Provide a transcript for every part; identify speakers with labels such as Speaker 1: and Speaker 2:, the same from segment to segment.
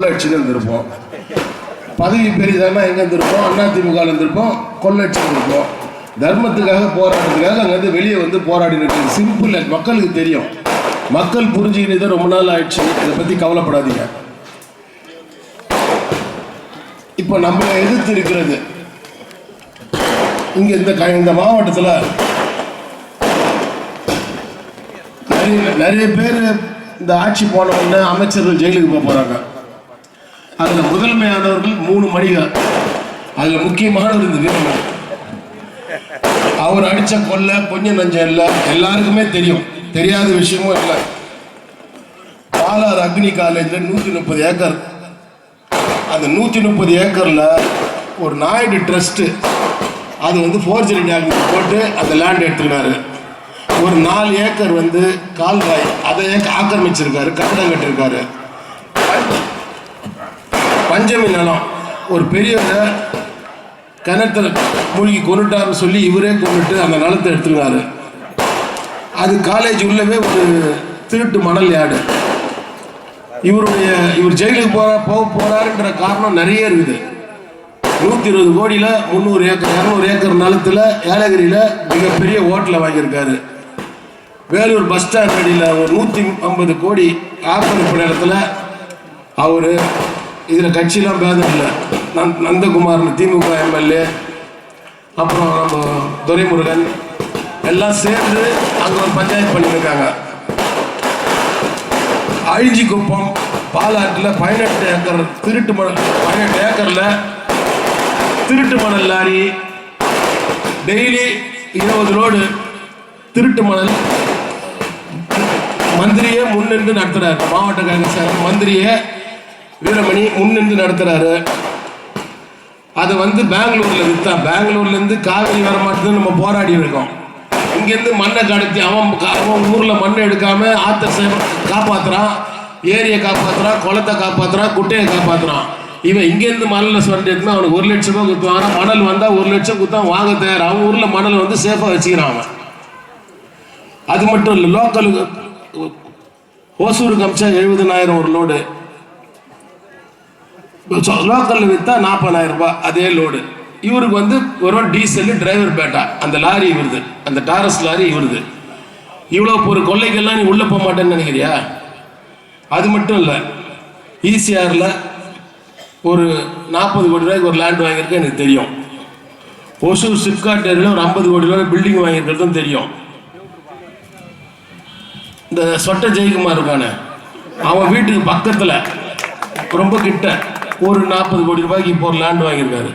Speaker 1: கொள்ளடிச்சுன்னு இருந்திருப்போம். பதவி பெரிதானா எங்கே இருந்திருப்போம்? அண்ணா திமுகவில் இருந்திருப்போம். கொள்ளடிச்சு இருந்திருப்போம். தர்மத்துக்காக போராடுறதுக்காக அங்கேருந்து வெளியே வந்து போராடி இருக்குது சிம்பிள் மக்களுக்கு தெரியும். மக்கள் புரிஞ்சுக்கிட்டு ரொம்ப நாள் ஆயிடுச்சு. இதை பற்றி கவலைப்படாதீங்க. இப்போ நம்மளை எதிர்த்து இருக்கிறது. இங்கே இந்த க- இந்த மாவட்டத்தில் நிறைய நிறைய பேர் இந்த ஆட்சி போன உடனே அமைச்சர்கள் ஜெயிலுக்கு போக போகிறாங்க அதில் முதன்மையானவர்கள் மூணு மணிகள். அதில் முக்கியமானவர் இந்த வீரமணி. அவர் அடித்த கொல்லை கொஞ்சம் நஞ்சம் இல்லை எல்லாருக்குமே தெரியும். தெரியாத விஷயமும் இல்லை. பாலாறு அக்னி காலேஜில் நூற்றி முப்பது ஏக்கர். அந்த நூற்றி முப்பது ஏக்கரில் ஒரு நாயுடு ட்ரஸ்ட்டு அது வந்து ஃபோர்ஜரி டாக்குமெண்ட் போட்டு அந்த லேண்ட் எடுத்துக்கினாரு ஒரு நாலு ஏக்கர் வந்து கால்வாய் அதை ஏக்க- ஆக்கிரமிச்சிருக்காரு கட்டடம் கட்டிருக்காரு. பஞ்சமி நிலம் ஒரு பெரியவரை கிணத்துல மூழ்கி கொண்டுட்டாருன்னு சொல்லி இவரே கொண்டுட்டு அந்த நிலத்தை எடுத்துக்கினாரு அது காலேஜ் உள்ளவே ஒரு திருட்டு மணல் யாடு இவருடைய இவர் ஜெயிலுக்கு போற போக போறாருன்ற காரணம் நிறைய இருக்குது. நூற்றி இருபது கோடியில் முந்நூறு ஏக்கர் இரநூறு ஏக்கர் நிலத்தில் ஏலகிரியில் மிகப்பெரிய ஓட்டலை வாங்கியிருக்காரு. வேலூர் பஸ் ஸ்டாண்ட் அடியில் ஒரு நூற்றி ஐம்பது கோடி ஆக்கிரமிப்பு நிலத்தில் அவர் இதில் கட்சியெலாம் பேதம் இல்லை. நந் நந்தகுமார்னு திமுக எம்எல்ஏ அப்புறம் நம்ம துரைமுருகன் எல்லாம் சேர்ந்து அங்கே ஒரு பஞ்சாயத்து பண்ணியிருக்காங்க. அழிஞ்சிக்குப்பம் பாலாற்றில் பதினெட்டு ஏக்கர் திருட்டு மணல் பதினெட்டு ஏக்கரில் திருட்டு மணல் லாரி டெய்லி இருபது ரோடு திருட்டு மணல். மந்திரியே முன்னின்று நடத்துகிறார் மாவட்ட காங்கிரஸ் மந்திரியை மந்திரியே வீரமணி முன்னின்று நடத்துறாரு. அதை வந்து பெங்களூர்ல வித்தா பெங்களூர்ல இருந்து காவிரி வர மாட்டேதுன்னு நம்ம போராடி இருக்கோம். இங்கேருந்து மண்ணை கடத்தி அவன் அவன் ஊர்ல மண்ணை எடுக்காம ஆத்த சேவ- காப்பாத்துறான். ஏரியை காப்பாத்துறான் குளத்தை காப்பாத்துறான் குட்டையை காப்பாத்துறான். இவன் இங்கேருந்து மணலில் சொல்லிட்டு அவனுக்கு ஒரு லட்சம் ரூபா குத்துவான். மணல் வந்தா ஒரு லட்சம் குத்தான் வாங்க தயார். அவன் ஊர்ல மணல் வந்து சேஃபா வச்சுக்கிறான் அவன். அது மட்டும் இல்லை லோக்கலுக்கு ஓசூருக்கு அமிச்சா எழுபதனாயிரம் ஒரு லோடு லோக்கலில் விற்றா நாற்பதாயிரம் ரூபாய் அதே லோடு இவருக்கு வந்து ஒரு டீசல் டிரைவர் பேட்டா. அந்த லாரி இவருது. அந்த டாரஸ் லாரி இவருது. இவ்வளோ ஒரு கொள்ளைக்கெல்லாம் நீ உள்ளே போக மாட்டேன்னு நினைக்கிறியா? அது மட்டும் இல்லை ஈசிஆரில் ஒரு நாற்பது கோடி ரூபாய்க்கு ஒரு லேண்ட் வாங்கியிருக்க எனக்கு தெரியும். ஒசூர் சிப்காட் ஏரியாவில் ஒரு ஐம்பது கோடி ரூபாய் பில்டிங் வாங்கியிருக்கிறதும் தெரியும். இந்த சொட்ட ஜெயக்குமார் இருக்கானே அவன் வீட்டுக்கு பக்கத்தில் ரொம்ப கிட்ட. ஒரு நாற்பது கோடி ரூபாய்க்கு இப்போ ஒரு லேண்ட் வாங்கியிருக்காரு.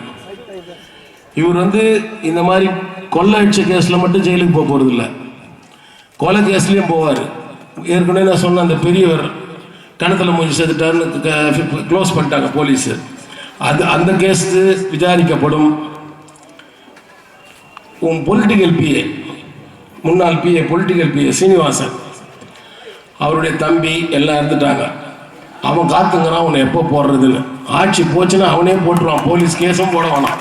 Speaker 1: இவர் வந்து இந்த மாதிரி கொள்ளை அடிச்ச கேஸில் மட்டும் ஜெயிலுக்கு போக போகிறது இல்லை. கொலை கேஸ்லேயும் போவார். ஏற்கனவே நான் சொன்ன அந்த பெரியவர் கணத்தில் மூஞ்சி செத்துட்டாருன்னு க்ளோஸ் பண்ணிட்டாங்க போலீஸு அது அந்த கேஸுக்கு விசாரிக்கப்படும். உன் பொலிட்டிக்கல் பிஏ முன்னாள் பிஏ பொலிட்டிக்கல் பிஏ சீனிவாசன். அவருடைய தம்பி எல்லாம் இருந்துட்டாங்க அவன் காத்துங்கிறான் அவனை எப்போ போடுறதுன்னு ஆட்சி போச்சுன்னா அவனே போட்டுருவான். போலீஸ் கேஸும் போட வேணாம்.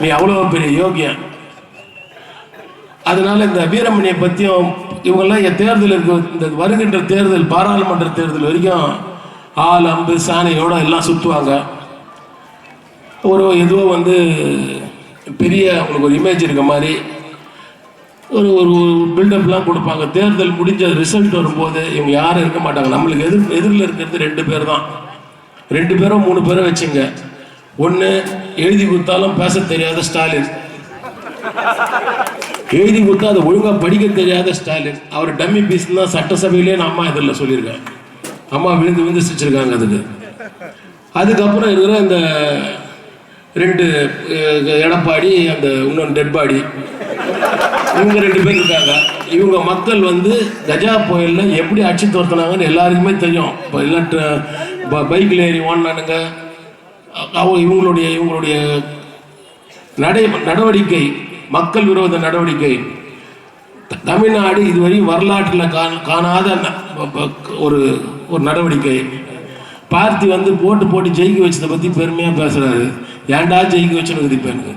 Speaker 1: நீ அவ்வளோ பெரிய யோகியன். அதனால இந்த வீரமணியை பற்றியும் இவங்கெல்லாம் என் தேர்தல் இருக்கு. இந்த வருகின்ற தேர்தல் பாராளுமன்ற தேர்தல் வரைக்கும் ஆள் அம்பு சாணையோடு எல்லாம் சுற்றுவாங்க ஒரு எதுவோ வந்து பெரிய அவங்களுக்கு ஒரு இமேஜ் இருக்க மாதிரி ஒரு ஒரு பில்டப்லாம் கொடுப்பாங்க. தேர்தல் முடிஞ்ச ரிசல்ட் வரும்போது இவங்க யாரும் இருக்க மாட்டாங்க. நம்மளுக்கு எதிர் எதிரில் இருக்கிறது ரெண்டு பேர் தான். ரெண்டு பேரும் மூணு பேரும் வச்சுங்க. ஒன்று எழுதி கொடுத்தாலும் பேச தெரியாத ஸ்டாலின். எழுதி கொடுத்தா அதை ஒழுங்காக படிக்க தெரியாத ஸ்டாலின். அவர் டம்மி பீஸ் தான் சட்டசபையிலே நான் அம்மா இதில் சொல்லியிருக்கேன் அம்மா விழுந்து விழுந்து சிரிச்சிருக்காங்க அதுக்கு. அதுக்கப்புறம் இருக்கிற இந்த ரெண்டு எடப்பாடி அந்த இன்னொன்று டெட் பாடி. இவங்க ரெண்டு பேர் இருக்காங்க. இவங்க மக்கள் வந்து கஜா புயலில் எப்படி அடிச்சு துரத்துனாங்கன்னு எல்லாருக்குமே தெரியும். இப்போ எல்லாம் பைக்கில் ஏறி ஓடினானுங்க. அவங்க இவங்களுடைய இவங்களுடைய நடை நடவடிக்கை மக்கள் விரோத நடவடிக்கை. தமிழ்நாடு இதுவரையும் வரலாற்றில் காணாத ஒரு ஒரு நடவடிக்கை. பார்த்தி வந்து போட்டு போட்டு ஜெயிக்க வச்சதை பற்றி பெருமையாக பேசுகிறாரு ஏன்டா ஜெயிக்க வச்சுன்னு இப்போ எனக்கு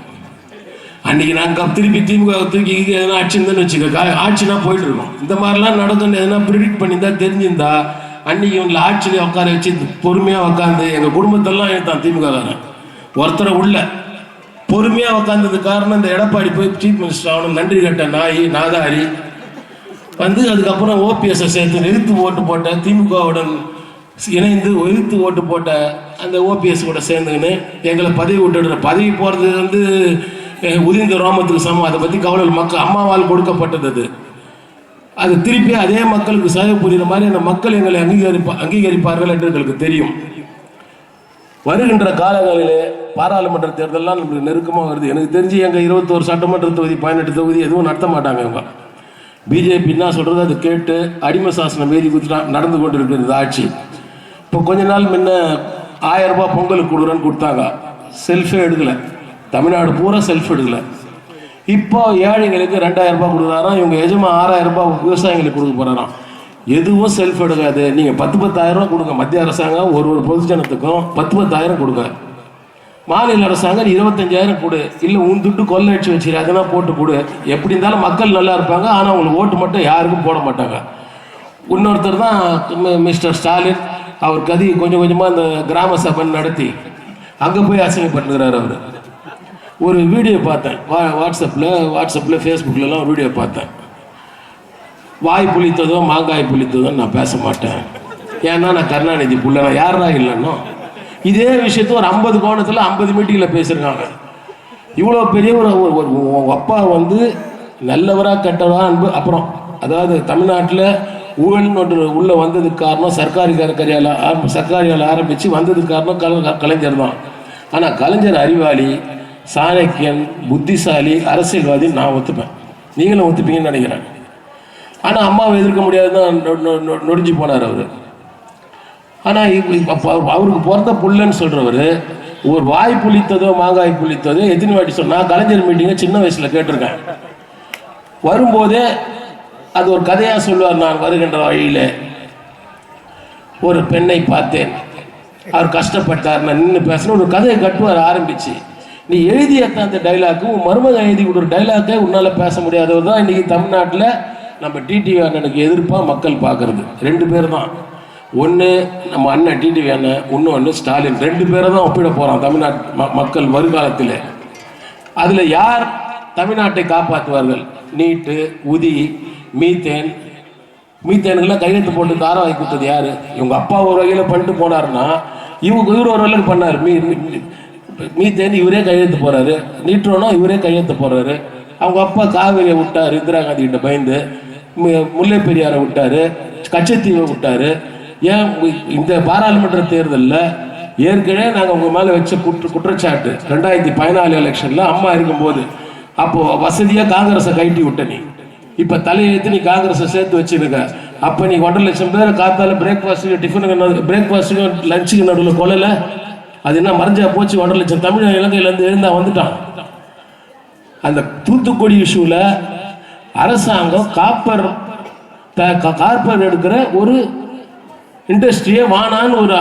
Speaker 1: அன்னைக்கு நாங்கள் திருப்பி திமுக தூக்கி இங்க எதனா ஆட்சின்னு இருந்தேன்னு வச்சுக்க ஆட்சினா போயிட்டு இருக்கோம் இந்த மாதிரிலாம் நடக்கும்னு எதனா ப்ரிடிக்ட் பண்ணியிருந்தா தெரிஞ்சிருந்தா அன்னைக்கு இவங்களை ஆட்சியிலே உட்கார வச்சு பொறுமையாக உட்காந்து எங்கள் குடும்பத்தெல்லாம் எடுத்தான் திமுககாரன் ஒருத்தரை உள்ள. பொறுமையாக உட்காந்தது காரணம் இந்த எடப்பாடி போய் சீஃப் மினிஸ்டர் ஆகணும். நன்றி கட்ட நாய் நாதாரி. வந்து அதுக்கப்புறம் ஓபிஎஸ்ஸை சேர்த்து எதிர்த்து ஓட்டு போட்ட திமுகவுடன் இணைந்து எதிர்த்து ஓட்டு போட்ட அந்த ஓபிஎஸ் கூட சேர்ந்துக்கின்னு எங்களை பதவி விட்டுடுற பதவி போகிறது வந்து உதிர்ந்த ரோமத்துக்கு சமம் அதை பற்றி கவலை மக்கள் அம்மாவால் கொடுக்கப்பட்டது. அது அது திருப்பி அதே மக்களுக்கு சேவை புரிகிற மாதிரி அந்த மக்கள் எங்களை அங்கீகரிப்பா அங்கீகரிப்பார்கள் என்று எங்களுக்கு தெரியும். வருகின்ற காலங்களிலே பாராளுமன்ற தேர்தலெலாம் நம்மளுக்கு நெருக்கமாக வருது. எனக்கு தெரிஞ்சு எங்கள் இருபத்தோரு சட்டமன்ற தொகுதி பதினெட்டு தொகுதி எதுவும் நடத்த மாட்டாங்க இவங்க. பிஜேபி என்ன சொல்கிறது அதை கேட்டு அடிமை சாசனம் மீறி குத்துட்டா நடந்து கொண்டு இருக்கிறது ஆட்சி. இப்போ கொஞ்ச நாள் முன்ன ஆயிரம் ரூபாய் பொங்கலுக்கு கொடுக்குறேன்னு கொடுத்தாங்க. செல்ஃபே எடுக்கலை. தமிழ்நாடு பூரா செல்ஃப் எடுக்கலை. இப்போ ஏழைங்களுக்கு ரெண்டாயிரம் ரூபாய் கொடுக்குறாராம் இவங்க எஜமா ஆறாயிரம் ரூபாய் விவசாயிகளுக்கு கொடுக்க போறாராம். எதுவும் செல்ஃப் எடுக்காது. நீங்கள் பத்து பத்தாயிரம் ரூபாய் கொடுங்க. மத்திய அரசாங்கம் ஒரு ஒரு பொதுஜனத்துக்கும் பத்து பத்தாயிரம் கொடுங்க. மாநில அரசாங்கம் இருபத்தஞ்சாயிரம் கொடு. இல்லை உன் துட்டு கொள்ளை அடிச்சு வச்சிரு. அதெல்லாம் போட்டு கொடு. எப்படி இருந்தாலும் மக்கள் நல்லா இருப்பாங்க. ஆனால் அவங்களுக்கு ஓட்டு மட்டும் யாருக்கும் போட மாட்டாங்க. இன்னொருத்தர் தான் மிஸ்டர் ஸ்டாலின். அவர் கதி கொஞ்சம் கொஞ்சமாக அந்த கிராம சபை நடத்தி அங்கே போய் அசிங்கப்பட்டுக்கிறார் அவர். ஒரு வீடியோ பார்த்தேன். வா வாட்ஸ்அப்பில் வாட்ஸ்அப்பில் ஃபேஸ்புக்லலாம் ஒரு வீடியோ பார்த்தேன். வாய் புளித்ததோ மாங்காய் புளித்ததோ நான் பேச மாட்டேன். ஏன்னா நான் கருணாநிதி புள்ள நான் யாரா இல்லைன்னோ? இதே விஷயத்த ஒரு ஐம்பது கோணத்தில் ஐம்பது மீட்டிங்கில் பேசியிருக்காங்க. இவ்வளோ பெரிய ஒரு ஒரு- அப்பா வந்து நல்லவராக கெட்டவரா அன்பு அப்புறம் அதாவது தமிழ்நாட்டில் ஊழல்னு ஒன்று உள்ளே வந்ததுக்கு காரணம் சர்க்காரி கரையால் சர்க்காரியால் ஆரம்பித்து வந்ததுக்கு காரணம் கல கலைஞர் தான். ஆனால் கலைஞர் அறிவாளி சாணக்கியன் புத்திசாலி அரசியல்வாதி நான் ஒத்துப்பேன். நீங்களும் ஒத்துப்பீங்கன்னு நினைக்கிறேன் ஆனால் அம்மாவை எதிர்க்க முடியாதுதான் நொ- நொ- நொ- நொடிஞ்சு போனார் அவர். ஆனால் அவருக்கு பிறந்த புள்ளன்னு சொல்கிறவர் ஒரு வாய் புளித்ததோ மாங்காய் புளித்ததோ எத்தனை வாட்டி சொன்னால் கலைஞர் மீட்டிங்கை சின்ன வயசில் கேட்டிருக்கேன். வரும்போதே அது ஒரு கதையாக சொல்லுவார் நான் வருகின்ற வழியில். ஒரு பெண்ணை பார்த்தேன். அவர் கஷ்டப்பட்டார் நான் நின்று பேசினேன். ஒரு கதையை கட்டுவார் ஆரம்பிச்சு. நீ எழுதி அந்த டைலாக்கு உன் மருமகன் எழுதி கொடுக்குற டைலாக்கை உன்னால் பேச முடியாதவர் தான் இன்னைக்கு தமிழ்நாட்டில் நம்ம டிடிவி அண்ணனுக்கு எதிர்ப்பாக மக்கள் பார்க்கறது. ரெண்டு பேர் தான். ஒன்று நம்ம அண்ணன் டிடிவி அண்ணன் இன்னொன்று ஸ்டாலின். ரெண்டு பேரை தான் ஒப்பிட போகிறான் தமிழ்நாட்டு ம- மக்கள் வருங்காலத்தில். அதில் யார் தமிழ்நாட்டை காப்பாற்றுவார்கள்? நீட்டு உதி மீத்தேன். மீத்தேனுக்கெல்லாம் கையெழுத்து போட்டு காரம் வாங்கி கொடுத்தது யார்? இவங்க அப்பா ஒரு வகையில் பண்ணிட்டு போனாருன்னா இவங்க இவர் ஒரு வகையில் பண்ணார். மீ- மீத்தேன் இவரே கையெழுத்து போறாரு. நீட்ரோனா இவரே கையெழுத்து போகிறாரு அவங்க அப்பா காவிரியை விட்டாரு இந்திரா காந்தி கிட்ட பயந்து. மு- முல்லை பெரியாரை விட்டாரு கச்சத்தீவை விட்டாரு. ஏன் இந்த பாராளுமன்ற தேர்தலில் ஏற்கனவே நாங்கள் உங்க மேலே வச்ச குற்ற குற்றச்சாட்டு ரெண்டாயிரத்தி பதினாலு எலெக்ஷனில் அம்மா இருக்கும்போது அப்போ வசதியாக காங்கிரஸை கைட்டி விட்ட நீ. இப்போ தலையெழுத்து நீ காங்கிரஸை சேர்த்து வச்சிருக்க. அப்போ நீ ஒன்றரை லட்சம் பேர் காத்தால பிரேக்ஃபாஸ்ட்டுக்கு டிஃபனுக்கு பிரேக்ஃபாஸ்ட்டுக்கு லஞ்சுக்கு நடுவில் கொள்ளல அது என்ன மறைஞ்சா போச்சு ஒன்றரை லட்சம் தமிழ் இலங்கையிலேருந்து எழுந்தா வந்துட்டான். அந்த தூத்துக்குடி இஷ்யூவில் அரசாங்கம் காப்பர் கார்பர் காப்பர் எடுக்கிற ஒரு இண்டஸ்ட்ரியை வானான்னு ஒரு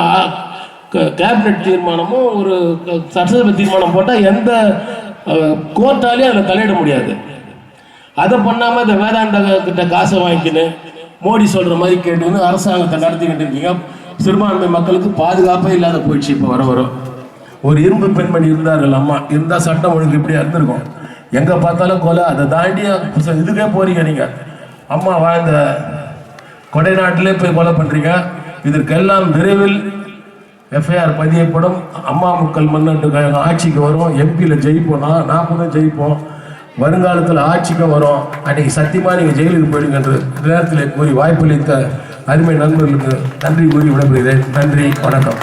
Speaker 1: கேபினட் தீர்மானமும் ஒரு சட்டசபை தீர்மானம் போட்டால் எந்த கோர்ட்டாலையும் அதில் தலையிட முடியாது. அதை பண்ணாமல் இந்த வேதாந்த கிட்ட காசை வாங்கிக்கின்னு மோடி சொல்கிற மாதிரி கேட்டுன்னு அரசாங்கத்தை நடத்திக்கிட்டு இருக்கீங்க. சிறுபான்மை மக்களுக்கு பாதுகாப்பே இல்லாத போயிடுச்சு இப்போ வர வரும் ஒரு இரும்பு பெண்மணி இருந்தார்கள் அம்மா. இருந்தால் சட்டம் ஒழுங்கு இப்படியா இருந்திருக்கும்? எங்கே பார்த்தாலும் கொலை. அதை தாண்டி இதுக்கே போறீங்க நீங்கள் அம்மா வாழ்ந்த கொடை நாட்டிலே போய் கொலை பண்ணுறீங்க இதற்கெல்லாம் விரைவில் எஃப்ஐஆர் பதியப்படும். அம்மா மக்கள் மன்னன் ஆட்சிக்கு வரும். எம்பியில் ஜெயிப்போம். நான் நாற்பதும் ஜெயிப்போம். வருங்காலத்தில் ஆட்சிக்கு வரும். அன்னைக்கு சத்தியமாக நீங்கள் ஜெயிலுக்கு போயிடுங்கன்ற நேரத்தில் கூறி வாய்ப்பளித்த அருமை நண்பர்களுக்கு நன்றி கூறி விடப்படுகிறேன் நன்றி வணக்கம்.